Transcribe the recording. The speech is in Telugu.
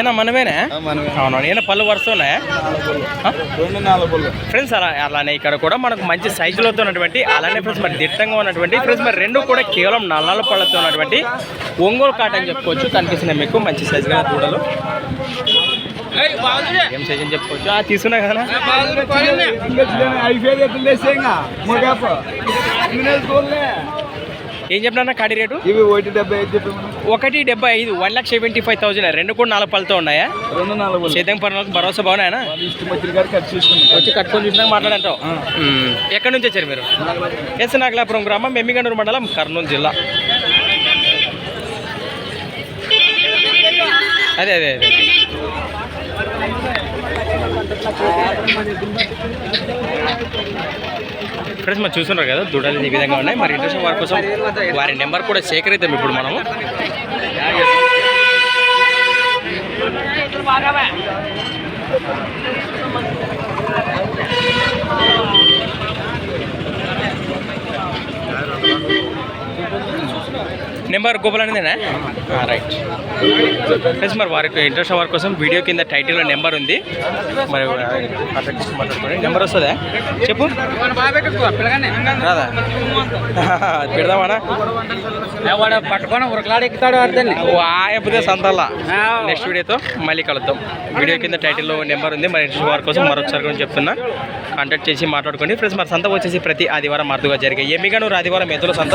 ఏనా మనమేనా? అవును ఏనా పళ్ళు వరుస ఉన్నాయా ఆ? రెండు నాలుగు పళ్ళు. ఫ్రెండ్స్ అలా అలానే ఇక్కడ కూడా మనకు మంచి సైజులతో ఉన్నటువంటి అలానే ఫ్రెండ్స్ మరి దిట్టంగా ఉన్నటువంటి ఫ్రెండ్స్ మరి రెండు కూడా కేవలం నల్లల పళ్ళతో ఉన్నటువంటి ఒంగోలు కాట అని చెప్పుకోవచ్చు. కనిపిస్తున్నాయి మీకు మంచి సైజుగా దూడలు. ఏం సైజ్ అని చెప్పుకోవచ్చు? ఆ, తీసుకున్నా కదా. ఏం చెప్పినా కాడి రేటు? ఇవి ఒకటి డెబ్బై ఐదు ఒకటి డెబ్బై ఐదు one lakh seventy five thousand రెండు కూడా నాలుగు పళ్ళతో ఉన్నాయా? రెండు నాలుగు సేద్యం పనులకు భరోసా బాగున్నాయనా వచ్చి కట్టుకొని చూసినాక మాట్లాడంటావు. ఎక్కడి నుంచి వచ్చారు మీరు? ఎస్ నాగలాపురం గ్రామం మెమ్మిగండూరు మండలం కర్నూలు జిల్లా. అదే అదే అదే. ఫ్రెండ్స్ మనం చూస్తున్నారు కదా దూడలు ఈ విధంగా ఉన్నాయి. మరి ఇంట్రెస్ట్ వారి కోసం వారి నెంబర్ కూడా సేకరిద్దాం ఇప్పుడు మనము. బాగా నెంబర్ గోపాలనేదేనా? రైట్ ఫ్రెండ్స్ మరి వారికి ఇంట్రెస్ట్ వారి కోసం వీడియో కింద టైటిల్లో నెంబర్ ఉంది. మరి మాట్లాడుకోండి. నెంబర్ వస్తుందా? చెప్పు. రాదా? పెడదామనా? పట్టుకొని ఉరకలాడెక్కుతాడు అర్థం సంతల్లా నెక్స్ట్ వీడియోతో మళ్ళీ కలుద్దాం. వీడియో కింద టైటిల్లో నెంబర్ ఉంది. మరి ఇంట్రెస్ట్ వారి కోసం మరొకసారి కూడా చెప్తున్నా. కాంటాక్ట్ చేసి మాట్లాడుకోండి. ఫ్రెండ్స్ మరి సంత వచ్చేసి ప్రతి ఆదివారం అరుదుగా జరిగే ఎమ్మిగానూరు ఆదివారం ఎద్దుల సంత?